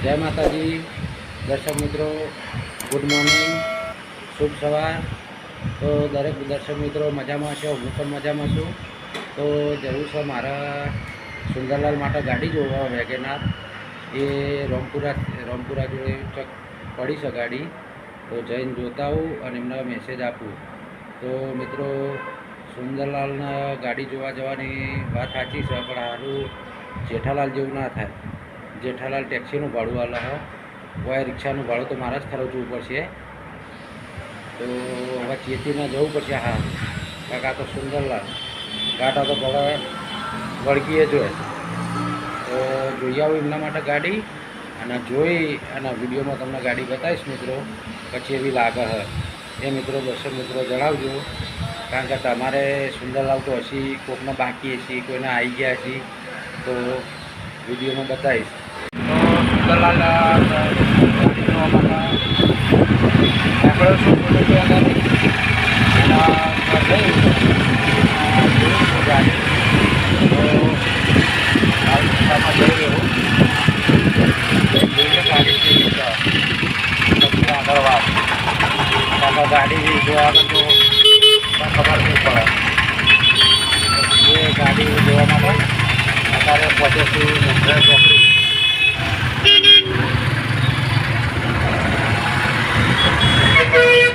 જય માતાજી. દર્શક મિત્રો ગુડ મોર્નિંગ શુભ સવાર. તો દરેક દર્શક મિત્રો મજામાં છે હું પણ મજામાં છું. તો જરૂર છે મારા સુંદરલાલ માટે ગાડી જોવા વેગેનાર એ રોમપુરા રોમપુરા જોડે ચક પડી છે ગાડી. તો જઈને જોતા આવું અને એમને મેસેજ આપું. તો મિત્રો, સુંદરલાલના ગાડી જોવા જવાની વાત સાચી છે, પણ સારું જેઠાલાલ જેવું ના થાય. જેઠાલાલ ટેક્સીનું ભાડું આલે હો. હોય રિક્ષાનું ભાડું તો મારા જ ખર્ચવું પડશે. તો હવે ચેતીમાં જવું પડશે. હા, કાકા તો સુંદરલાલ. ગાટા તો ભલે વળગીએ જોઈએ તો જોઈ આવું એમના માટે ગાડી અને જોઈ અને વિડીયોમાં તમને ગાડી બતાવીશ મિત્રો. પછી એવી લાગે હે. એ મિત્રો દર્શક મિત્રો જણાવજો. કારણ કે તમારે સુંદરલાલ તો હશી કોકને બાકી હશી, કોઈને આવી ગયા હશી. તો વિડીયોમાં બતાવીશ. તો સુંદરલાલ ગાડી જોવા શું તો ખબર નહીં પડે એ ગાડી જોવા માટે અત્યારે પહોંચે છું મુંદ્રા ચોકડી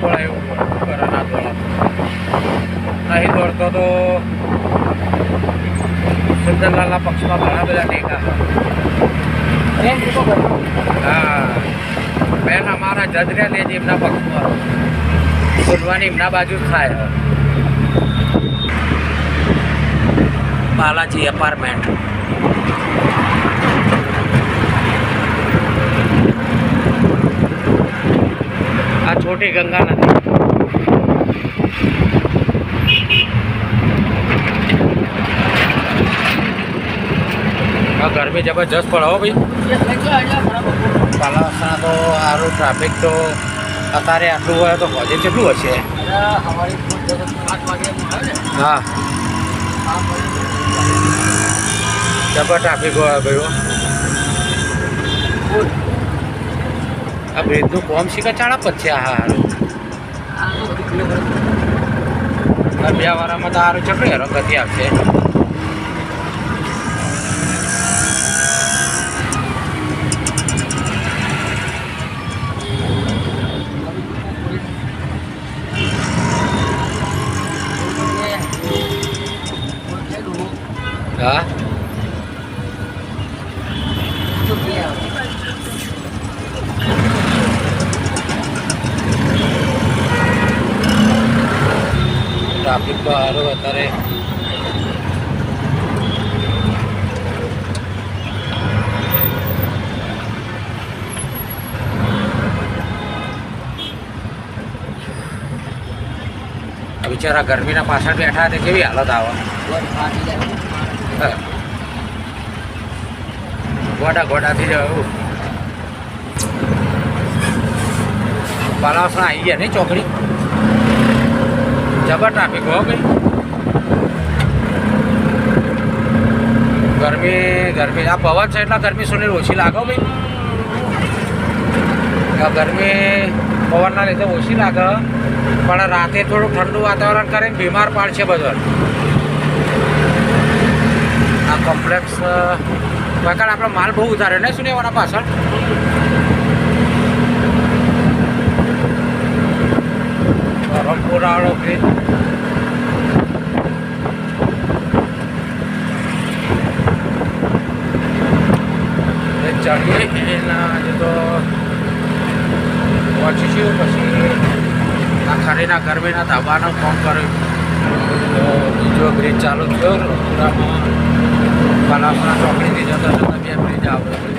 પડે એવું કરે ના દોડા નહીં દોડતો તો સુંદરલાલના પક્ષમાં ઘણા બધા ટેકા હા બેન અમારા જજર્યા લેજ એમના પક્ષમાં બોલવાની એમના બાજુ જ થાય બાલાજી એપાર્ટમેન્ટ આ છોટી ગંગા ગરમી જબરજસ્ત પડે હો ભાઈ. પાલાસના તો સારું ટ્રાફિક તો અત્યારે આટલું હોય તો હોજે કેટલું હશે? હા. જબર ટ્રાફિક હોય ભાઈ આ બ્રિજનું કોમ શીખા ચાળા પછી આ હારું? બે વારામાં તો સારું ચકડી હેરો ગતિ આવશે. હા ટ્રાફિક તો સારું અત્યારે આ બિચારા ગરમીના પાછળ બેઠા તે કેવી હાલત આવે હા. ગોડા ગોડાથી જવું બાલાસણા આવી ગયા નહીં ચોકડી? જબર ટ્રાફિક હો ભાઈ. ગરમી ગરમી. આ પવન છે એટલે ગરમી સુનિલ ઓછી લાગો ભાઈ. ગરમી પવનના લીધે ઓછી લાગે પણ રાતે થોડુંક ઠંડુ વાતાવરણ કરીને બીમાર પાડશે બધો આ કોમ્પ્લેક્સ કારણ આપણો માલ બહુ ઉતારે ને સુનેવાના પાછળ રંગપુરા વાળો બ્રિજ એ ચડીએ એના આજે તો પહોંચીશું પછી આ ખરીના ગરમીના ધાબાનું કામ કર્યું તો બીજો બ્રિજ ચાલુ થયો રંગપુરામાં બાલાસણા ચોકડીથી જતા જતા બે બ્રિજ આવે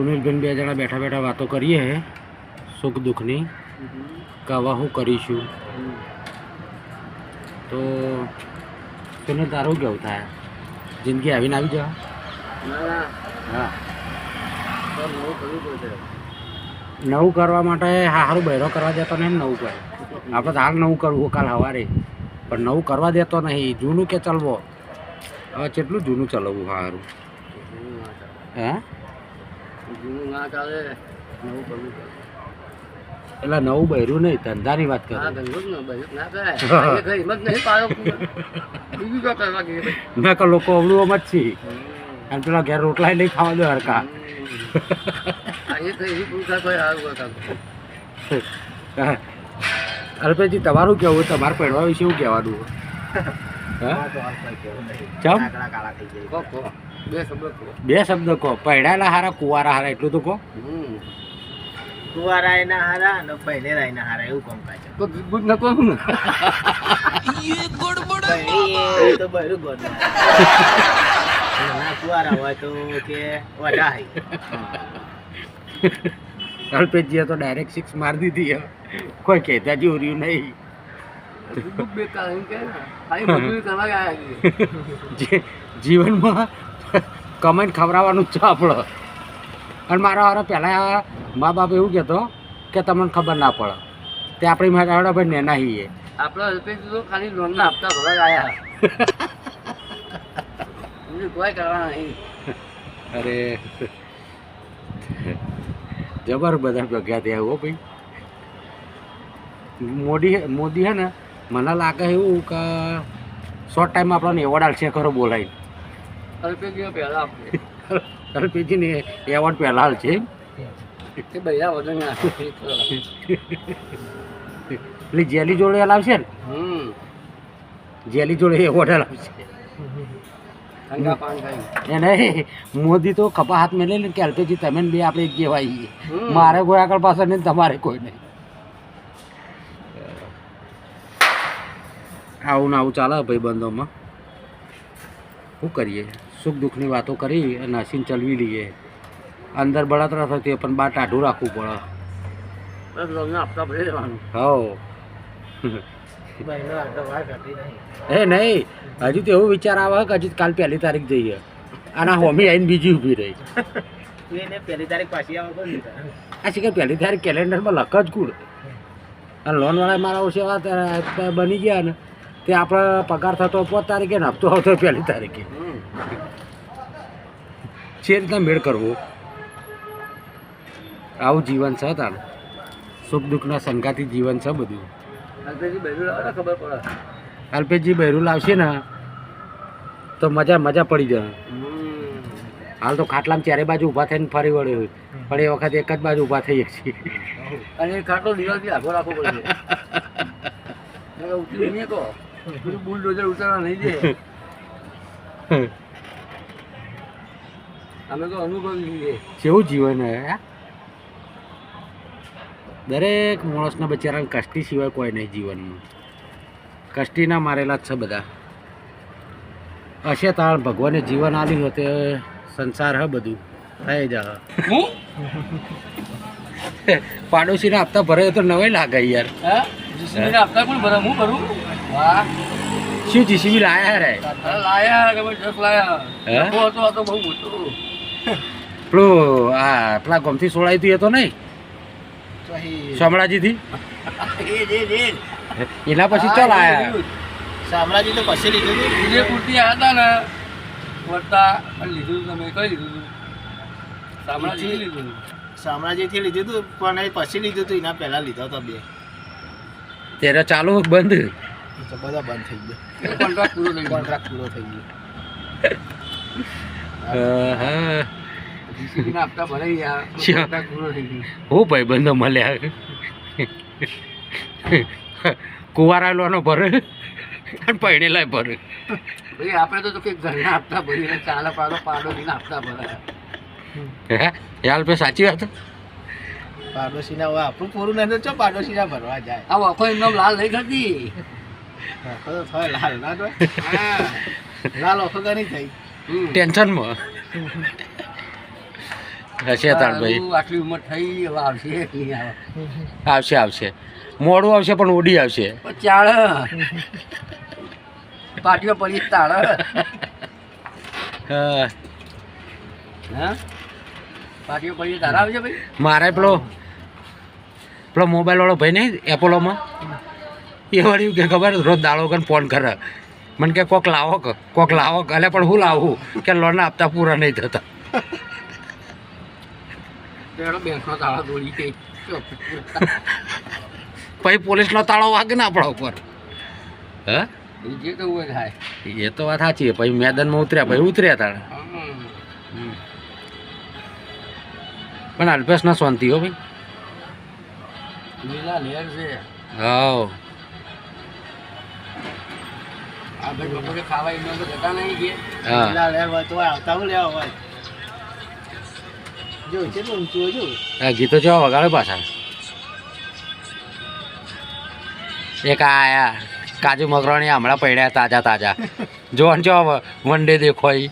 સુનિલબેન બે જણા બેઠા બેઠા વાતો કરીએ સુખ દુઃખની કહેવા હું કરીશું. તો સુનિલ, તારું કેવું થાય? જિંદગી આવીને આવી જાવ? હા. નવું કરવા માટે સારું બહેરો કરવા દેતો નહીં નવું કરે. આપણે હાલ નવું કરવું કાલ સવારે. પણ નવું કરવા દેતો નહીં. જૂનું કે ચલવો? હવે કેટલું જૂનું ચલાવવું સારું હે? ના ચાલે નવું કરવું એટલે નવું બહેરું નહીં ધંધાની વાત કરું. ન કે લોકો અવળું અમ જ છે અને પેલા ઘેર રોટલા નહીં ખાવા દો હરકા. અલ્પેશજી તમારું કેવું તમારે પહેરવા વિશે શું કહેવાનું ચમ. બે શબ્દ કહો. બે શબ્દ કહો પહેરાયેલા હારા કુવારા હારા એટલું તો કહો કુવારા કુંવારાય ના હારા અને પહેલેરાય ના હારા એવું કામ કાજ તો ગુડ ન કહું ને. પહેલી એ તો બરું ગોડ ના કુંવારા હોય તો કે વડા હઈ અલ્પેશજીએ તો ડાયરેક્ટ સિક્સ મારી દીધી. કોઈ કહેતા જેવું ઉર્યું નહીં. જે જીવનમાં કમાઈને ખવડાવવાનું જ છે આપણો. અને મારા હારે પહેલાં મા બાપ એવું કહેતો કે તમને ખબર ના પડે. તે આપણી મારા આવડે ભાઈ નેના હીએ. આપણે અલ્પેશ તો ખાલી લોનના હપ્તા ભરવા આવ્યા કોઈ કરવા નહીં. અરે. જબર બધા ભેગા થયા હો ભાઈ. મોદી મોદી હે ને મને લાગે એવું કે શોર્ટ ટાઈમ આપણને એવોર્ડ આલશે ખરો બોલાય અલ્પેશ જેવો પહેલા આપશે એવોર્ડ પહેલાં છે. તે વજન એટલે જેલી જોડે લાવશે ને? હમ. જેલી જોડે એવોર્ડ લાવશે એને મોદી તો ખભા હાથ મેલે ને કે અલ્પેજી તમે બે આપણે હમ. મારે કોઈ આગળ પાછળ નહીં તમારે કોઈ નહીં. આવું ને આવું ચાલે ભાઈ બંધોમાં શું કરીએ? સુખ દુઃખની વાતો કરી અને હસીને ચલવી લઈએ. અંદર બળતરા થતી પણ બહાર ટાઢું રાખવું પડે. નહીં એ નહીં હજુ તો એવો વિચાર આવે કે હજી કાલ પહેલી તારીખ જઈએ. આના હોમી આવીને બીજી ઊભી રહી. પહેલી તારીખ પાછી આવો આ શીખર પહેલી તારીખ કેલેન્ડરમાં લખ જ કુડ અને લોનવાળા મારા ઓછે બની ગયા ને. તે આપણે પગાર થતો પાંચ તારીખે ને હપ્તો આવતો પહેલી તારીખે. છે રીતના મેળ કરવો. આવું જીવન છે તાર. સુખ દુઃખના સંગાતી જીવન છે બધું. અલ્પેશજી બહેરું લાવશે ને તો મજા મજા પડી જાય. હાલ તો ખાટલામાં ચારે બાજુ ઊભા થઈને ફરી વળે હોય. પણ એ વખત એક જ બાજુ ઊભા થઈએ છીએ. અને ખાટલો દિવાલથી આગો રાખવો પડે. ઉતરી નહીં કહો. બુલડોઝર ઉતારવા નહીં દે અમે તો અનુભવી કેવું જીવન હે? દરેક માણસના બચારાને કષ્ટી સિવાય કોઈ નહીં જીવનમાં. કષ્ટીના મારેલા જ છે બધા. હશે તાર ભગવાને જીવન આપ્યું હોય તે સંસાર હ બધું. થઈ જા હું? પાડોશીના હપ્તા ભરે તો નવાઈ લાગે યાર. હા? જીસીબી આપતા કોણ ભરે. હું ભરું? વાહ. શું જીસીબી લાયા રે? લાયા જબરજસ્ત લાયા. હતો બહુ મોટો. પેલું આ પેલા ગમથી સોળાઈ તું એ તો નહીં? શામળાજીથી? જ જ, જ. એના પછી ચાલ આયા શામળાજી તો પછી લીધું હતું વિજયપુરથી આવ્યા હતા ને. વળતા લીધું તમે કઈ લીધું હતું શામળાજી લીધું. શામળાજીથી લીધું હતું પણ એ પછી લીધું હતું એના પહેલા લીધો હતો બે. ત્યારે ચાલુ બંધ? બધા બંધ થઈ ગયો. કોન્ટ્રાક્ટ પૂરો થઈ ગયો. કોન્ટ્રાક્ટ પૂરો થઈ ગયો. ભાઈ બંધો મળ્યા કુવારા લોનો ભરે અને ભરે. ભાઈ આપણે તો કંઈક ઘરના આપતા ભરીને ચાલે પાડો પાડોશીના આપતા ભરાયા. હે? યાર પે સાચી વાત પાડોશીના આપણું પૂરું નથી ચો પાડોશીના ભરવા જાય? આ વખો એમનો લાલ નહીં થતી. ટેન્શનમાં? હશે તાર આટલી ઉંમર થઈ હવે આવશે નહીં આવે. આવશે આવશે. મોડું આવશે પણ ઉડી આવશે. ચાળ. પાટીઓ પડી તાળ. હા. હા? પાટીઓ પડી તારા આવશે ભાઈ. મારે પેલો પેલો મોબાઈલ વાળો ભાઈ નહીં એપોલોમાં એ વળી કે ખબર રોજ દાળો કન ફોન કરે. મને કે કોક લાવો કે કોક લાવો કે. અલે પણ હું લાવું? કે લોન આપતા પૂરા નહીં થતા. પછી પોલીસનો તાળો વાગે ને આપણા ઉપર. હા? એ તો થાય. એ તો વાત સાચી પછી મેદાનમાં ઉતર્યા પછી ઉતર્યા તાણે. પણ પણ અલ્પેશના શાંતિ હો ભાઈ. લીલા લેર છે. હા આ ભાઈ બપોરે ખાવા એમને તો જતા નહીં ગયા પેલા લેવા તો આવતા હું લેવા હોય. જો કેટલું ઊંચું જો. આ ગીતો જેવા વગાડે પાછા. એક આયા કાજુ મગરાણી હમણાં પડ્યા તાજા તાજા. જોવાનું જો વન ડે દેખો ઈ.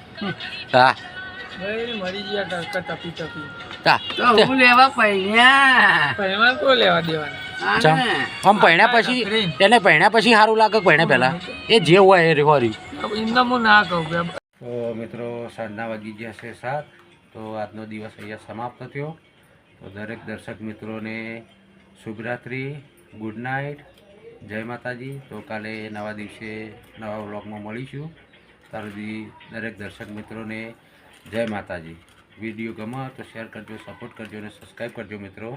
હા. મરી ગયા તપી તપી. તા હું લેવા કો લેવા દેવાના. આમ પૈણ્યા પછી તેને પૈણ્યા પછી સારું લાગે પૈણ્યા પહેલાં? એ જે હોય એ રહ્યું એમને હું ના કહું તો મિત્રો સાંજના વાગી ગયા છે સાત. તો આજનો દિવસ અહીંયા સમાપ્ત થયો. તો દરેક દર્શક મિત્રોને શુભરાત્રિ ગુડ નાઇટ જય માતાજી. તો કાલે નવા દિવસે નવા વ્લોગમાં મળીશું. ત્યાર સુધી દરેક દર્શક મિત્રોને જય માતાજી. વીડિયો ગમે તો શેર કરજો સપોર્ટ કરજો અને સબસ્ક્રાઈબ કરજો મિત્રો.